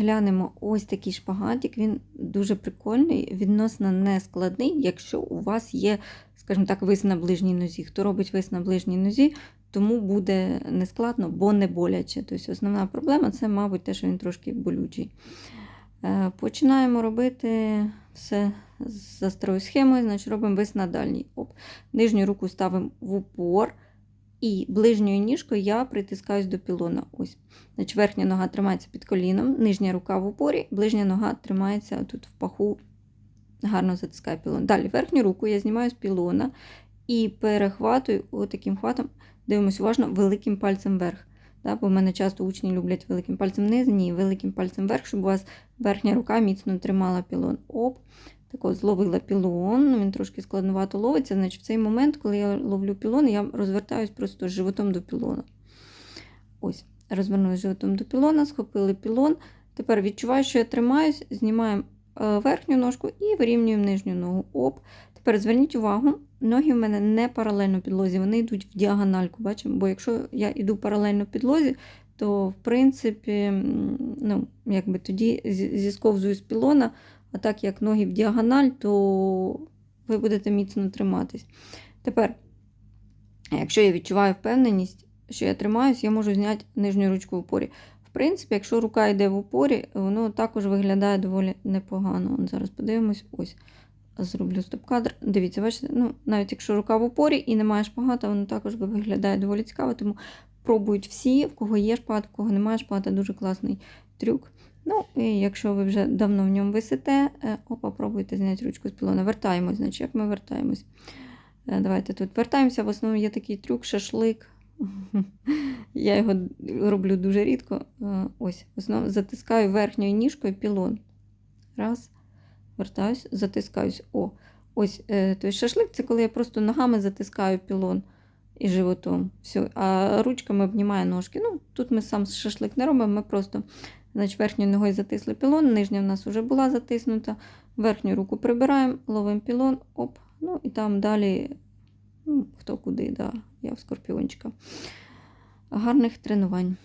розглянемо ось такий шпагатик. Він дуже прикольний, відносно не складний, якщо у вас є, скажімо так, вис на ближній нозі. Хто робить вис на ближній нозі, тому буде нескладно, бо не боляче. Тобто основна проблема це, мабуть, те, що він трошки болючий. Е, Починаємо робити все за старою схемою, значить робимо вис на дальній. Оп. Нижню руку ставимо в упор. І ближньою ніжкою я притискаюсь до пілона. Ось. Значить, верхня нога тримається під коліном, нижня рука в упорі, ближня нога тримається тут в паху, гарно затискає пілон. Далі верхню руку я знімаю з пілона і перехватую отаким хватом, дивимося уважно, великим пальцем вверх. Да, бо в мене часто учні люблять великим пальцем вниз, ні, великим пальцем вверх, щоб у вас верхня рука міцно тримала пілон. Оп, тако зловила пілон, ну, він трошки складновато ловиться. Значить, в цей момент, коли я ловлю пілон, я розвертаюсь просто животом до пілона. Ось, розвернулася животом до пілона, схопили пілон. Тепер відчуваю, що я тримаюсь, знімаємо е, верхню ножку і вирівнюємо нижню ногу. Оп. Тепер зверніть увагу, ноги в мене не паралельно підлозі, вони йдуть в діагональку. Бачимо? Бо якщо я йду паралельно підлозі, то в принципі, ну, якби тоді зі- зісковзую з пілона, а так як ноги в діагональ, то ви будете міцно триматись. Тепер, якщо я відчуваю впевненість, що я тримаюсь, я можу зняти нижню ручку в упорі. В принципі, якщо рука йде в упорі, воно також виглядає доволі непогано. Зараз подивимось, ось зроблю стоп-кадр. Дивіться, бачите, ну, навіть якщо рука в упорі і немає шпагата, воно також виглядає доволі цікаво, тому пробують всі, в кого є шпагат, в кого немає шпагата, дуже класний трюк. Ну, і якщо ви вже давно в ньому висите, е, опа, пробуйте зняти ручку з пілона. Вертаємось, значить, як ми вертаємось. Е, Давайте тут вертаємося. В основному є такий трюк, шашлик. Я його роблю дуже рідко. Е, Ось, в основному затискаю верхньою ніжкою пілон. Раз, вертаюсь, затискаюсь. О, ось той шашлик це коли я просто ногами затискаю пілон і животом. Все. А ручками обнімаю ножки. Ну, тут ми сам шашлик не робимо, ми просто значить, верхньою ногою затисли пілон, нижня в нас вже була затиснута. Верхню руку прибираємо, ловимо пілон, оп, ну і там далі, ну, хто куди, да, я в скорпіончика. Гарних тренувань.